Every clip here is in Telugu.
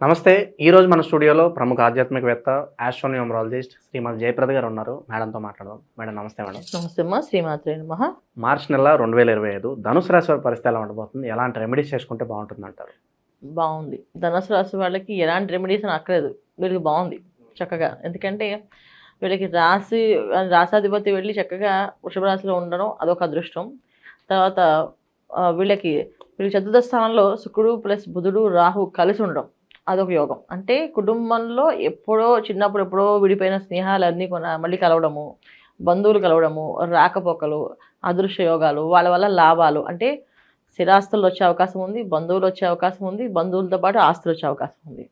నమస్తే. ఈ రోజు మన స్టూడియోలో ప్రముఖ ఆధ్యాత్మికవేత్త ఆస్ట్రోనియోమరాలజిస్ట్ శ్రీమతి జయప్రద గారు ఉన్నారు. మేడంతో మాట్లాడదాం. మేడం నమస్తే మేడం. నమస్తే అమ్మా. శ్రీమాత్రే నమః. మార్చి నెల రెండు వేల ఇరవై ఐదు ధనుసు రాశి వారి పరిస్థితి ఎలా ఉండబోతుంది? ఎలాంటి రెమెడీస్ చేసుకుంటే బాగుంటుంది అంటారు బాగుంది. ధనుసు రాశి వాళ్ళకి ఎలాంటి రెమెడీస్ అని అక్కర్లేదు. వీళ్ళకి బాగుంది చక్కగా. ఎందుకంటే వీళ్ళకి రాశి రాసాధిపతి వెళ్ళి చక్కగా వృషభ రాశిలో ఉండడం అదొక అదృష్టం. తర్వాత వీళ్ళకి వీళ్ళకి చతుర్థ స్థానంలో శుక్రుడు ప్లస్ బుధుడు రాహు కలిసి ఉండడం. అదొక యోగం. అంటే కుటుంబంలో ఎప్పుడో చిన్నప్పుడు ఎప్పుడో విడిపోయిన స్నేహాలన్నీ కొన మళ్ళీ కలవడము బంధువులు కలవడము రాకపోకలు అదృశ్య యోగాలు వాళ్ళ వల్ల లాభాలు. అంటే స్థిరాస్తులు వచ్చే అవకాశం ఉంది బంధువులు వచ్చే అవకాశం ఉంది బంధువులతో పాటు ఆస్తులు వచ్చే అవకాశం ఉంది.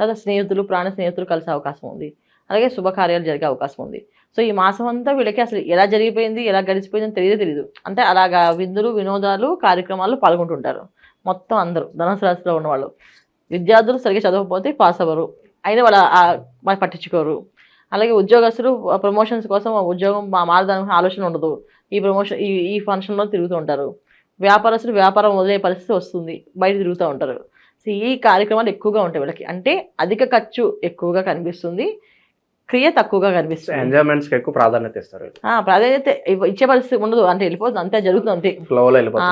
తర్వాత స్నేహితులు ప్రాణ స్నేహితులు కలిసే అవకాశం ఉంది. అలాగే శుభకార్యాలు జరిగే అవకాశం ఉంది. సో ఈ మాసం అంతా వీళ్ళకి అసలు ఎలా జరిగిపోయింది ఎలా గడిచిపోయిందని తెలియదు తెలియదు అంటే అలాగా విందులు వినోదాలు కార్యక్రమాలు పాల్గొంటుంటారు. మొత్తం అందరూ ధనుసు రాశిలో ఉన్నవాళ్ళు. విద్యార్థులు సరిగ్గా చదవకపోతే పాస్ అవ్వరు. అయినా వాళ్ళ వాళ్ళు పట్టించుకోరు. అలాగే ఉద్యోగస్తులు ప్రమోషన్స్ కోసం ఉద్యోగం మా మారదానికి ఆలోచన ఉండదు. ఈ ప్రమోషన్ ఈ ఈ ఫంక్షన్లో తిరుగుతూ ఉంటారు. వ్యాపారస్తులు వ్యాపారం వదిలే పరిస్థితి వస్తుంది. బయట తిరుగుతూ ఉంటారు. సో ఈ కార్యక్రమాలు ఎక్కువగా ఉంటాయి వీళ్ళకి. అంటే అధిక ఖర్చు ఎక్కువగా కనిపిస్తుంది. క్రియ తక్కువగా కనిపిస్తుంది. ఎంజాయ్మెంట్స్ ఎక్కువ ప్రాధాన్యత ఇస్తారు. ప్రాధాన్యత ఇచ్చే పరిస్థితి ఉండదు. అంటే వెళ్ళిపోతుంది. అంతే జరుగుతుంది అంతే. ఫ్లోలో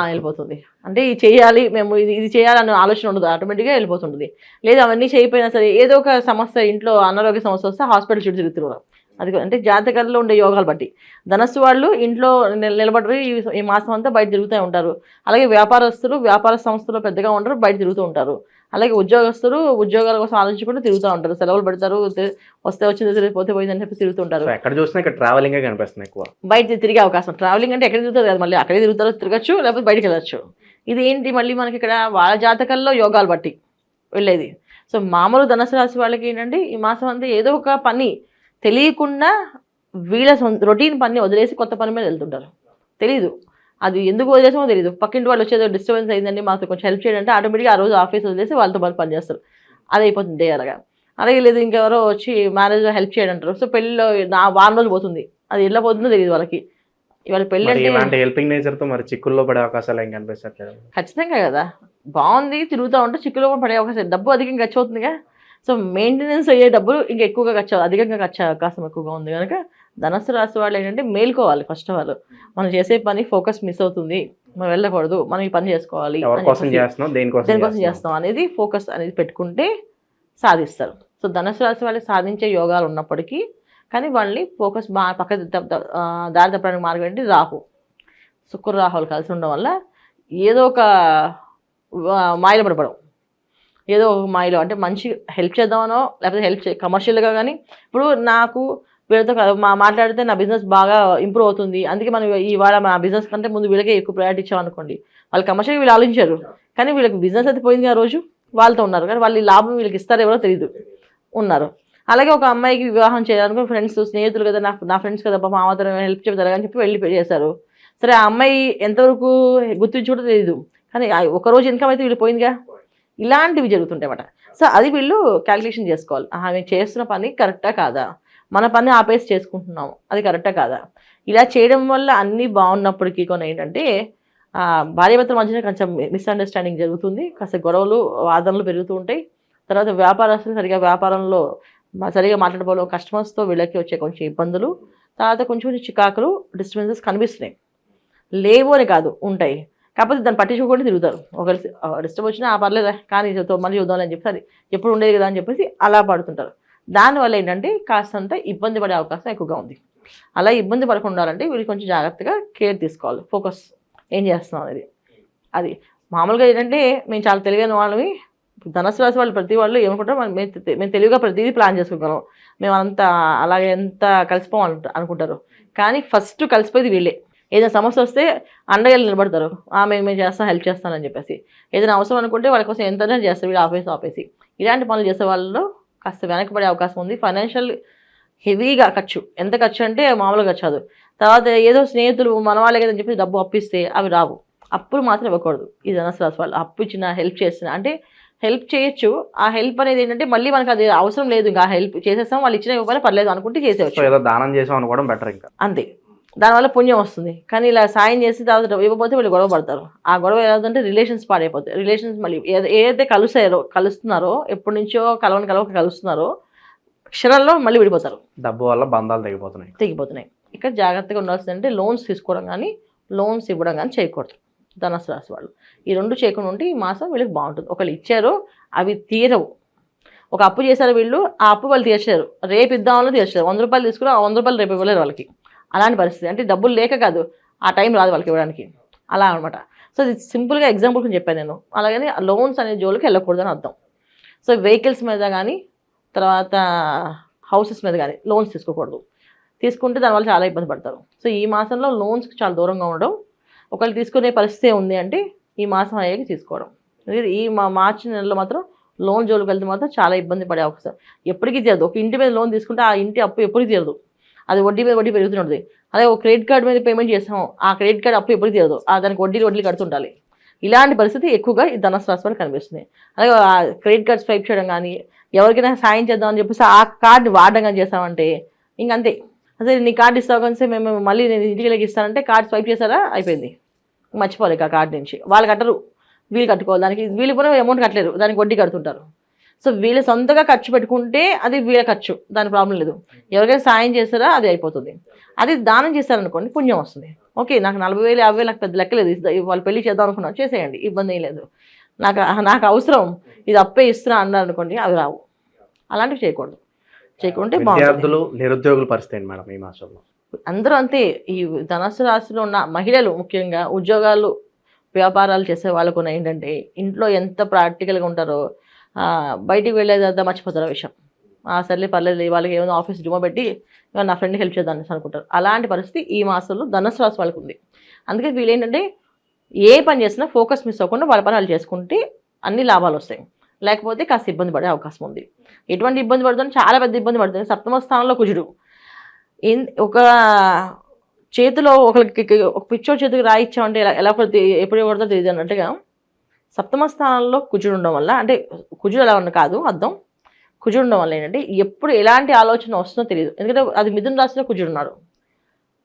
వెళ్ళిపోతుంది. అంటే ఇది చేయాలి మేము ఇది ఇది చేయాలన్న ఆలోచన ఉండదు. ఆటోమేటిక్గా వెళ్ళిపోతుంటుంది. లేదా అవన్నీ చేయకపోయినా సరే ఏదో ఒక సమస్య ఇంట్లో అనారోగ్య సమస్య వస్తే హాస్పిటల్ చుట్టూ తిరుగుతున్నారు. అది అంటే జాతకాల్లో ఉండే యోగాలు బట్టి. ధనస్సు వాళ్ళు ఇంట్లో నిల- నిలబడి ఈ- ఈ మాసం అంతా బయట తిరుగుతూ ఉంటారు. అలాగే వ్యాపారస్తులు వ్యాపార సంస్థలో పెద్దగా ఉంటారు బయట తిరుగుతూ ఉంటారు. అలాగే ఉద్యోగస్తులు ఉద్యోగాల కోసం ఆలోచించుకుంటూ తిరుగుతూ ఉంటారు. సెలవులు పెడతారు వస్తే వచ్చింది తిరిగి పోతే పోయిందని చెప్పి తిరుగుతుంటారు. ఎక్కడ చూసినా ఇక్కడ ట్రావెలింగ్ కనిపిస్తుంది ఎక్కువ. బయట తిరిగే అవకాశం. ట్రావెలింగ్ అంటే ఎక్కడ తిరుగుతారు కదా మళ్ళీ. అక్కడే తిరుగుతారో తిరగచ్చు లేకపోతే బయటికి వెళ్ళచ్చు. ఇది ఏంటి మళ్ళీ మనకి ఇక్కడ వాళ్ళ జాతకాల్లో యోగాలు బట్టి వెళ్ళేది. సో మామూలు ధనుసు రాశి వాళ్ళకి ఏంటంటే ఈ మాసం అంతా ఏదో ఒక పని తెలియకుండా వీళ్ళ రొటీన్ పని వదిలేసి కొత్త పని మీద వెళ్తుంటారు. తెలీదు. అది ఎందుకు వదిలేసామో తెలియదు పక్కింటి వాళ్ళు వచ్చేదో డిస్టర్బెన్స్ అయిందండి మాకు కొంచెం హెల్ప్ చేయండి అంటే ఆటోమేటిక్గా ఆ రోజు ఆఫీస్ వదిలేసి వాళ్ళతో పాటు పని చేస్తారు. అది అయిపోతుంది డే అలాగా. అలాగే లేదు ఇంకెవరో వచ్చి మ్యారేజ్లో హెల్ప్ చేయండి అంటారు సో పెళ్ళిలో నా వారం రోజులు పోతుంది. అది ఎలా పోతుందో తెలియదు వాళ్ళకి. ఇవాళ పెళ్ళి అంటే హెల్పింగ్ నేచర్తో మరి చిక్కుల్లో పడే అవకాశాలు ఏం కనిపించట్లేదు ఖచ్చితంగా కదా. బాగుంది తిరుగుతూ ఉంటే చిక్కులో పడే అవకాశం. డబ్బు అధికంగా ఖర్చు అవుతుందిగా. సో మెయింటెనెన్స్ అయ్యే డబ్బులు ఇంకా ఎక్కువగా ఖర్చు అధికంగా ఖర్చు అవకాశం ఎక్కువగా ఉంది కనుక ధనస్సు రాశి వాళ్ళు ఏంటంటే మేల్కోవాలి ఫస్ట్ ఆఫ్ ఆల్ మనం చేసే పని ఫోకస్ మిస్ అవుతుంది మనం వెళ్ళకూడదు మనం ఈ పని చేసుకోవాలి దేనికోసం చేస్తాం అనేది ఫోకస్ అనేది పెట్టుకుంటే సాధిస్తారు. సో ధనుసు రాశి వాళ్ళు సాధించే యోగాలు ఉన్నప్పటికీ కానీ వాళ్ళని ఫోకస్ బాగా పక్క దారి తప్పడానికి మార్గం ఏంటి? రాహు. శుక్ర రాహులు కలిసి ఉండడం వల్ల ఏదో ఒక మాయలో పడిపోవడం. ఏదో ఒక మాయలో అంటే మంచి హెల్ప్ చేద్దామనో లేకపోతే హెల్ప్ చే కమర్షియల్గా కానీ ఇప్పుడు నాకు వీళ్ళతో మా మాట్లాడితే నా బిజినెస్ బాగా ఇంప్రూవ్ అవుతుంది. అందుకే మనం ఇవాళ మా బిజినెస్ కంటే ముందు వీళ్ళకే ఎక్కువ ప్రయారిటీ ఇచ్చామనుకోండి. వాళ్ళు కమర్షియల్గా వీళ్ళు ఆలోచించారు. కానీ వీళ్ళకి బిజినెస్ అయితే పోయింది ఆ రోజు వాళ్ళతో ఉన్నారు. కానీ వాళ్ళు లాభం వీళ్ళకి ఇస్తారో ఎవరో తెలియదు ఉన్నారు. అలాగే ఒక అమ్మాయికి వివాహం చేయాలనుకుని ఫ్రెండ్స్ స్నేహితులు కదా నా నా ఫ్రెండ్స్ కదా మా మాత్రం హెల్ప్ చెప్తారు అని చెప్పి వెళ్ళి చేశారు. సరే ఆ అమ్మాయి ఎంతవరకు గుర్తించుకుంటే తెలియదు కానీ ఒకరోజు ఒక రోజు ఇన్కమ్ అయితే వీళ్ళు పోయిందిగా. ఇలాంటివి జరుగుతుంటాయి అన్నమాట సో అది వీళ్ళు క్యాలిక్యులేషన్ చేసుకోవాలి. మేము చేస్తున్న పని కరెక్టా కాదా? మన పని ఆపేసి చేసుకుంటున్నాము. అది కరెక్టా కాదా? ఇలా చేయడం వల్ల అన్నీ బాగున్నప్పటికీ కొన్ని ఏంటంటే ఆ, భార్యాభర్తల మధ్యన కొంచెం మిస్అండర్స్టాండింగ్ జరుగుతుంది. కాస్త గొడవలు వాదనలు పెరుగుతూ ఉంటాయి. తర్వాత వ్యాపారస్తులు సరిగా వ్యాపారంలో సరిగా మాట్లాడబోలో కస్టమర్స్తో వీళ్ళకి వచ్చే కొంచెం ఇబ్బందులు. తర్వాత కొంచెం కొంచెం చికాకులు డిస్టర్బెన్సెస్ కనిపిస్తున్నాయి. లేవు అని కాదు ఉంటాయి. కాకపోతే దాన్ని పట్టించుకోకుండా తిరుగుతారు. ఒకరి డిస్టర్బ్ వచ్చినా ఆ పర్లేదా కానీ మళ్ళీ చూద్దాం అని చెప్పి అది ఎప్పుడు ఉండేది కదా అని చెప్పేసి అలా పడుతుంటారు. దానివల్ల ఏంటంటే కాస్తంత ఇబ్బంది పడే అవకాశం ఎక్కువగా ఉంది. అలా ఇబ్బంది పడకుండా ఉండాలంటే వీళ్ళు కొంచెం జాగ్రత్తగా కేర్ తీసుకోవాలి. ఫోకస్ ఏం చేస్తున్నాం అనేది. అది మామూలుగా ఏంటంటే మేము చాలా తెలివైన వాళ్ళవి ధనస్సు రాశి వాళ్ళు ప్రతి వాళ్ళు ఏమనుకుంటారు మేము తెలివిగా ప్రతిదీ ప్లాన్ చేసుకోగలం మేము అంత అలాగే ఎంత కలిసిపోవాలి అనుకుంటారు. కానీ ఫస్ట్ కలిసిపోయేది వీళ్ళే. ఏదైనా సమస్య వస్తే అండగా నిలబడతారు. ఆ మేము మేము చేస్తాం హెల్ప్ చేస్తానని చెప్పేసి. ఏదైనా అవసరం అనుకుంటే వాళ్ళ కోసం ఎంతైనా చేస్తారు వీళ్ళు ఆఫీస్ ఆపేసి. ఇలాంటి పనులు చేసే వాళ్ళు కాస్త వెనకబడే అవకాశం ఉంది. ఫైనాన్షియల్ హెవీగా ఖర్చు. ఎంత ఖర్చు అంటే మామూలుగా ఖర్చు తర్వాత ఏదో స్నేహితులు మన వాళ్ళే కదని చెప్పి డబ్బు అప్పిస్తే అవి రావు. అప్పులు మాత్రం ఇవ్వకూడదు. ఈ ధనసు రాశి వాళ్ళు అప్పు ఇచ్చిన హెల్ప్ చేసిన. అంటే హెల్ప్ చేయొచ్చు. ఆ హెల్ప్ అనేది ఏంటంటే మళ్ళీ మనకు అది అవసరం లేదు. ఇంకా హెల్ప్ చేసేస్తాం వాళ్ళు ఇచ్చిన ఇవ్వకపోయినా పర్లేదు అనుకుంటే చేసేవచ్చు ఏదో దానం చేసాం అనుకోవడం బెటర్ ఇంకా. అంతే. దానివల్ల పుణ్యం వస్తుంది. కానీ ఇలా సాయం చేసి తర్వాత ఇవ్వకపోతే వీళ్ళు గొడవ పడతారు. ఆ గొడవ ఏదంటే రిలేషన్స్ పాడైపోతాయి. రిలేషన్స్ మళ్ళీ ఏద- ఏదైతే కలుసారో కలుస్తున్నారో ఎప్పటి నుంచో కలవని కలవక కలుస్తున్నారో క్షణాల్లో మళ్ళీ విడిపోతారు. డబ్బు వల్ల బంధాలు తెగిపోతున్నాయి. తెగిపోతున్నాయి. ఇక్కడ జాగ్రత్తగా ఉండాల్సింది అంటే లోన్స్ తీసుకోవడం కానీ లోన్స్ ఇవ్వడం కానీ చేయకూడదు. ధనస్సు రాశి వాళ్ళు. ఈ రెండు చేయకుండా ఉంటే ఈ మాసం వీళ్ళకి బాగుంటుంది. ఒకళ్ళు ఇచ్చారు అవి తీరవు. ఒక అప్పు చేశారు వీళ్ళు ఆ అప్పు వాళ్ళు తీర్చారు రేపు ఇద్దామని తీర్చారు వంద రూపాయలు తీసుకుని ఆ వంద రూపాయలు రేపు ఇవ్వలేరు వాళ్ళకి. అలాంటి పరిస్థితి. అంటే డబ్బులు లేక కాదు ఆ టైం రాదు వాళ్ళకి ఇవ్వడానికి. అలా అనమాట సో ఇది సింపుల్గా ఎగ్జాంపుల్ కొంచెం చెప్పాను నేను. అలాగని లోన్స్ అనే జోలికి వెళ్ళకూడదని అర్థం. సో వెహికల్స్ మీద కానీ తర్వాత హౌసెస్ మీద కానీ లోన్స్ తీసుకోకూడదు. తీసుకుంటే దానివల్ల చాలా ఇబ్బంది పడతారు. సో ఈ మాసంలో లోన్స్కి చాలా దూరంగా ఉండడం ఒకవేళ తీసుకునే పరిస్థితి ఉంది అంటే ఈ మాసం అయ్యాక తీసుకోవడం. ఇది ఈ మా మార్చి నెలలో మాత్రం లోన్ జోలికి వెళ్తే మాత్రం చాలా ఇబ్బంది పడే అవకాశం. ఎప్పటికీ తీరదు. ఒక ఇంటి మీద లోన్ తీసుకుంటే ఆ ఇంటి అప్పు ఎప్పటికీ తీరదు. అది వడ్డీ మీద వడ్డీ పెరుగుతుంటుంది అదే ఒక క్రెడిట్ కార్డు మీద పేమెంట్ చేస్తాం ఆ క్రెడిట్ కార్డు అప్పు ఎప్పుడు తీరదు ఆ దానికి వడ్డీ వడ్డీలు కడుతుండాలి. ఇలాంటి పరిస్థితి ఎక్కువగా ఈ ధనస్సు రాశి కనిపిస్తుంది. అలాగే ఆ క్రెడిట్ కార్డ్ స్వైప్ చేయడం కానీ ఎవరికైనా సాయం చేద్దామని చెప్పేసి ఆ కార్డు వాడడం కానీ చేస్తామంటే ఇంకంతే అసలు నీ కార్డు ఇస్తావు కానీ మేము మళ్ళీ నేను ఇంటికి వెళ్ళి ఇస్తానంటే కార్డు స్వైప్ చేశారా? అయిపోయింది. మర్చిపోలేక ఆ కార్డు నుంచి. వాళ్ళు కట్టరు. వీళ్ళు కట్టుకోవాలి. దానికి వీళ్ళు కూడా అమౌంట్ కట్టలేరు. దానికి వడ్డీ కడుతుంటారు. సో వీళ్ళు సొంతగా ఖర్చు పెట్టుకుంటే అది వీళ్ళ ఖర్చు దాని ప్రాబ్లం లేదు. ఎవరికైనా సాయం చేస్తారా అది అయిపోతుంది. అది దానం చేస్తారనుకోండి పుణ్యం వస్తుంది. ఓకే నాకు నలభై వేలు యాభై వేలు నాకు పెద్ద లెక్కలేదు ఇది వాళ్ళు పెళ్ళి చేద్దాం అనుకున్నారు చేసేయండి ఇబ్బంది ఏం లేదు. నాకు నాకు అవసరం ఇది అప్పే ఇస్తున్నా అన్నారు అనుకోండి అవి రావు. అలాంటివి చేయకూడదు. చేయకుంటే విద్యార్థులు నిరుద్యోగుల పరిస్థితి మేడం ఈ మాసంలో? అందరూ అంతే. ఈ ధనస్సు రాశిలో ఉన్న మహిళలు ముఖ్యంగా ఉద్యోగాలు వ్యాపారాలు చేసే వాళ్ళకు ఏంటంటే ఇంట్లో ఎంత ప్రాక్టికల్గా ఉంటారో బయటికి వెళ్ళేదంతా మర్చిపోతారు ఆ విషయం. ఆ సర్లే పర్లేదు వాళ్ళకి ఏమైనా ఆఫీస్ డుమా పెట్టి నా ఫ్రెండ్కి హెల్ప్ చేద్దాం అనుకుంటారు. అలాంటి పరిస్థితి ఈ మాసంలో ధనుసు రాశి వాళ్ళకి ఉంది. అందుకే వీళ్ళు ఏంటంటే ఏ పని చేసినా ఫోకస్ మిస్ అవ్వకుండా వాళ్ళ పని వాళ్ళు చేసుకుంటే అన్ని లాభాలు వస్తాయి. లేకపోతే కాస్త ఇబ్బంది పడే అవకాశం ఉంది. ఎటువంటి ఇబ్బంది పడుతుంది చాలా పెద్ద ఇబ్బంది పడుతుంది. సప్తమ స్థానంలో కుజుడు. ఏం- ఒక చేతిలో ఒకరికి ఒక పిచ్చో చేతికి రాయిచ్చామంటే ఎలా ఎలా ఎప్పుడు కొడతా తెలియదు అన్నట్టుగా సప్తమ స్థానంలో కుజుడు ఉండడం వల్ల అంటే కుజుడు ఎలా ఉన్న కాదు అర్థం. కుజుడు ఉండడం వల్ల ఏంటంటే ఎప్పుడు ఎలాంటి ఆలోచన వస్తుందో తెలియదు. ఎందుకంటే అది మిథున రాశిలో కుజుడు ఉన్నాడు.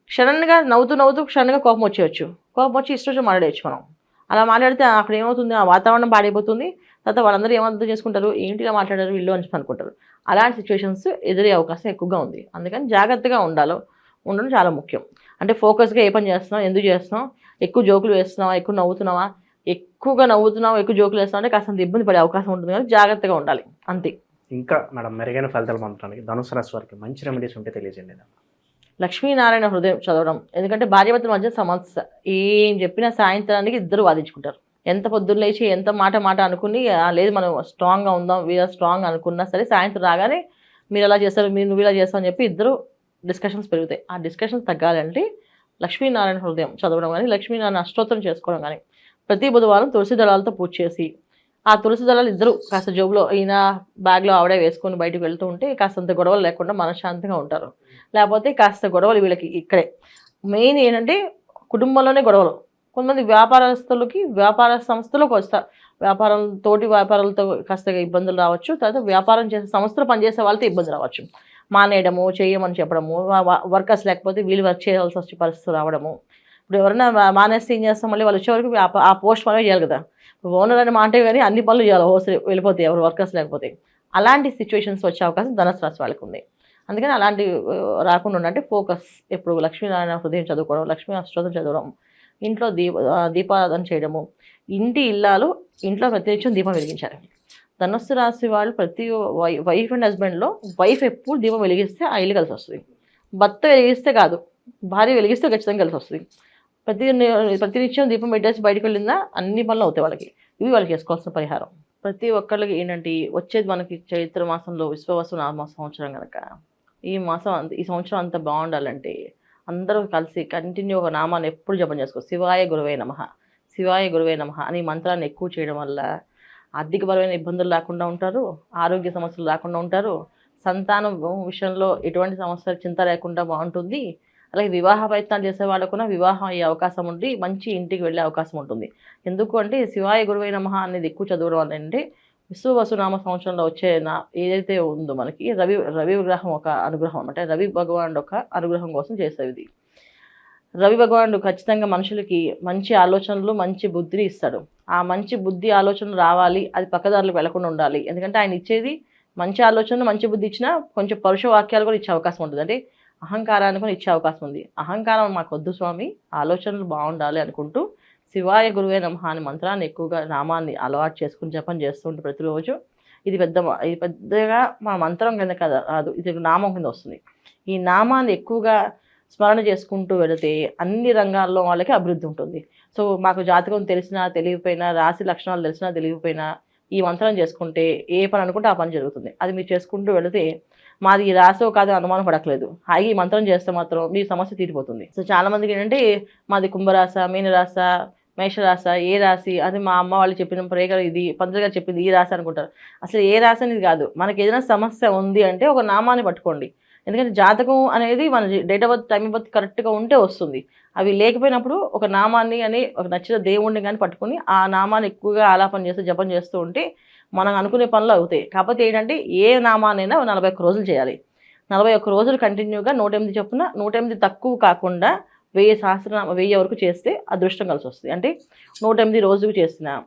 క్షణంగా నవ్వుతూ నవ్వుతూ క్షణంగా కోపం వచ్చేయచ్చు. కోపం వచ్చి ఇష్టం మాట్లాడేయచ్చు మనం. అలా మాట్లాడితే అక్కడ ఏమవుతుంది? ఆ వాతావరణం పాడైపోతుంది. తర్వాత వాళ్ళందరూ ఏమంతా చేసుకుంటారు? ఏంటి మాట్లాడారు వీళ్ళు అని చెప్పి అనుకుంటారు. అలాంటి సిచ్యువేషన్స్ ఎదురే అవకాశం ఎక్కువగా ఉంది. అందుకని జాగ్రత్తగా ఉండాలో. ఉండడం చాలా ముఖ్యం. అంటే ఫోకస్గా ఏ పని చేస్తున్నావు? ఎందుకు చేస్తున్నావు? ఎక్కువ జోకులు వేస్తున్నావా? ఎక్కువ నవ్వుతున్నావా? ఎక్కువగా నవ్వుతున్నావు ఎక్కువ జోకులు వేస్తున్నావు అంటే కాస్త ఇబ్బంది పడే అవకాశం ఉంటుంది కానీ జాగ్రత్తగా ఉండాలి. అంతే. ఇంకా మేడం మెరుగైన ఫలితాలు పొందడానికి ధనుసు రాశి వారికి మంచి రెమెడీస్ ఉంటే తెలియజేయండి. లక్ష్మీనారాయణ హృదయం చదవడం ఎందుకంటే భార్యాభర్తల మధ్య సమస్య. ఏం చెప్పినా సాయంత్రానికి ఇద్దరు వాదించుకుంటారు. ఎంత పొద్దున్న లేచి ఎంత మాట మాట అనుకుని "ఆ, లేదు మనం స్ట్రాంగ్గా ఉందాం వీఆర్ స్ట్రాంగ్ అనుకున్నా సరే సాయంత్రం రాగానే మీరు ఎలా చేస్తారు మీరు నువ్వు ఇలా చేస్తావు అని చెప్పి ఇద్దరు డిస్కషన్స్ పెరుగుతాయి. ఆ డిస్కషన్స్ తగ్గాలంటే లక్ష్మీనారాయణ హృదయం చదవడం కానీ లక్ష్మీనారాయణ అష్టోత్తరం చేసుకోవడం కానీ ప్రతి బుధవారం తులసి దళాలతో పూజ చేసి ఆ తులసి దళాలు ఇద్దరు కాస్త జోబులో ఈయన బ్యాగ్లో ఆవిడే వేసుకొని బయటకు వెళ్తూ ఉంటే కాస్తంత గొడవలు లేకుండా మనశ్శాంతిగా ఉంటారు. లేకపోతే కాస్త గొడవలు వీళ్ళకి ఇక్కడే. మెయిన్ ఏంటంటే కుటుంబంలోనే గొడవలు. కొంతమంది వ్యాపారస్తులకి వ్యాపార సంస్థలకు వస్తారు. వ్యాపారం తోటి వ్యాపారాలతో కాస్త ఇబ్బందులు రావచ్చు. తర్వాత వ్యాపారం చేసే సంస్థలు పనిచేసే వాళ్ళతో ఇబ్బంది రావచ్చు. మానేయడము చేయమని చెప్పడము వర్కర్స్ లేకపోతే వీళ్ళు వర్క్ చేయాల్సి వచ్చే పరిస్థితులు రావడము. ఇప్పుడు ఎవరైనా మానేస్తే ఏం చేస్తాం? మళ్ళీ వాళ్ళు వచ్చే వరకు ఆ పోస్ట్ మనమే చేయాలి కదా. ఓనర్ అని మాటే కానీ అన్ని పనులు చేయాలి. హోస్టల్ వెళ్ళిపోతాయి. ఎవరు వర్కర్స్ లేకపోతే. అలాంటి సిచ్యువేషన్స్ వచ్చే అవకాశం ధనస్రాశి వాళ్ళకి ఉంది. అందుకని అలాంటి రాకుండా ఉండాలంటే ఫోకస్ ఎప్పుడు లక్ష్మీనారాయణ హృదయం చదువుకోవడం లక్ష్మీ అష్టోదం చదవడం ఇంట్లో దీప దీపారాధన చేయడము ఇంటి ఇల్లాలు ఇంట్లో ప్రతినిత్యం దీపం వెలిగించాలి. ధనస్సు రాశి వాళ్ళు ప్రతి వై వైఫ్ అండ్ హస్బెండ్లో వైఫ్ ఎప్పుడు దీపం వెలిగిస్తే ఆ ఇల్లు కలిసి వస్తుంది. భర్త వెలిగిస్తే కాదు. భార్య వెలిగిస్తే ఖచ్చితంగా కలిసి వస్తుంది. ప్రతి ప్రతి ప్రతినిత్యం దీపం పెట్టేసి బయటకు వెళ్ళిందా? అన్ని పనులు అవుతాయి వాళ్ళకి. ఇవి వాళ్ళకి చేసుకోవాల్సిన పరిహారం. ప్రతి ఒక్కళ్ళకి ఏంటంటే వచ్చేది మనకి చైత్ర మాసంలో విశ్వవసు నామ సంవత్సరం కనుక ఈ మాసం అంత ఈ సంవత్సరం అంత బాగుండాలంటే అందరూ కలిసి కంటిన్యూ ఒక నామాన్ని ఎప్పుడు జపం చేసుకో శివాయ గురువే నమ. శివాయ గురువే నమ అని మంత్రాన్ని ఎక్కువ చేయడం వల్ల ఆర్థికపరమైన ఇబ్బందులు లేకుండా ఉంటారు ఆరోగ్య సమస్యలు లేకుండా ఉంటారు సంతానం విషయంలో ఎటువంటి సమస్య చింత లేకుండా బాగుంటుంది. అలాగే వివాహ ప్రయత్నాలు చేసే వాళ్ళకు కూడా వివాహం అయ్యే అవకాశం ఉండి మంచి ఇంటికి వెళ్ళే అవకాశం ఉంటుంది. ఎందుకు అంటే శివాయ గురువైన నమః అనేది ఎక్కువ చదవడం వల్ల అంటే విశ్వవసునామ సంవత్సరంలో వచ్చే నా ఏదైతే ఉందో మనకి రవి రవి విగ్రహం ఒక అనుగ్రహం అంటే రవి భగవానుడు ఒక అనుగ్రహం కోసం చేసేది. రవి భగవానుడు ఖచ్చితంగా మనుషులకి మంచి ఆలోచనలు మంచి బుద్ధిని ఇస్తాడు. ఆ మంచి బుద్ధి ఆలోచనలు రావాలి అది పక్కదారులకు వెళ్ళకుండా ఉండాలి. ఎందుకంటే ఆయన ఇచ్చేది మంచి ఆలోచనలు మంచి బుద్ధి ఇచ్చినా కొంచెం పరుష వాక్యాలు కూడా ఇచ్చే అవకాశం ఉంటుంది. అంటే అహంకారాన్ని కూడా ఇచ్చే అవకాశం ఉంది. అహంకారం మాకు వద్దు స్వామి ఆలోచనలు బాగుండాలి అనుకుంటూ శివాయ గురువే నమః అనే మంత్రాన్ని ఎక్కువగా నామాన్ని అలవాటు చేసుకుని జపం చేస్తుంటే ప్రతిరోజు. ఇది పెద్ద ఇది పెద్దగా మా మంత్రం కింద కదా ఇది నామం కింద వస్తుంది. ఈ నామాన్ని ఎక్కువగా స్మరణ చేసుకుంటూ వెళితే అన్ని రంగాల్లో వాళ్ళకి అభివృద్ధి ఉంటుంది. సో మాకు జాతకం తెలిసినా తెలియకపోయినా రాశి లక్షణాలు తెలిసినా తెలియకపోయినా ఈ మంత్రం చేసుకుంటే ఏ పని అనుకుంటే ఆ పని జరుగుతుంది. అది మీరు చేసుకుంటూ వెళితే మాది ఈ రాసో కాదు అనుమానం పడట్లేదు. హాయి మంత్రం చేస్తే మాత్రం మీ సమస్య తీరిపోతుంది. సో చాలా మందికి ఏంటంటే మాది కుంభరాశ మీనరాశ మేషరాశ ఏ రాశి అది మా అమ్మ వాళ్ళు చెప్పిన ప్రేగ ఇది పంతులు గారు చెప్పింది ఈ రాశి అనుకుంటారు. అసలు ఏ రాశి అనేది కాదు. మనకి ఏదైనా సమస్య ఉంది అంటే ఒక నామాన్ని పట్టుకోండి. ఎందుకంటే జాతకం అనేది మన date of birth time birth కరెక్ట్గా ఉంటే వస్తుంది. అవి లేకపోయినప్పుడు ఒక నామాన్ని అని ఒక నచ్చిన దేవుణ్ణి కానీ పట్టుకొని ఆ నామాన్ని ఎక్కువగా ఆలాపన చేస్తూ జపం చేస్తూ ఉంటే మనం అనుకునే పనులు అవుతాయి. కాకపోతే ఏంటంటే ఏ నామానైనా నలభై ఒక్క రోజులు చేయాలి. నలభై ఒక్క రోజులు కంటిన్యూగా నూట ఎనిమిది చొప్పున నూట ఎనిమిది తక్కువ కాకుండా వెయ్యి సహస్రనామ వెయ్యి వరకు చేస్తే అదృష్టం కలిసి వస్తుంది. అంటే నూట ఎనిమిది రోజుకు చేసిన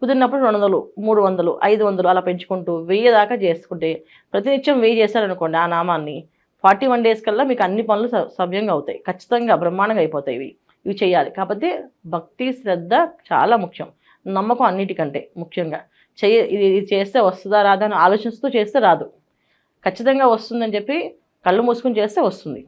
కుదిరినప్పుడు రెండు వందలు మూడు వందలు ఐదు వందలు అలా పెంచుకుంటూ వెయ్యి దాకా చేసుకుంటే ప్రతినిత్యం వెయ్యి చేశారనుకోండి ఆ నామాన్ని ఫార్టీ వన్ డేస్ కల్లా మీకు అన్ని పనులు స- సవ్యంగా అవుతాయి. ఖచ్చితంగా బ్రహ్మాండంగా అయిపోతాయి ఇవి. ఇవి చేయాలి. కాకపోతే భక్తి శ్రద్ధ చాలా ముఖ్యం. నమ్మకం అన్నిటికంటే ముఖ్యంగా. చేయ ఇది ఇది చేస్తే వస్తుందా రాదా అని ఆలోచిస్తూ చేస్తే రాదు. ఖచ్చితంగా వస్తుందని చెప్పి కళ్ళు మూసుకుని చేస్తే వస్తుంది.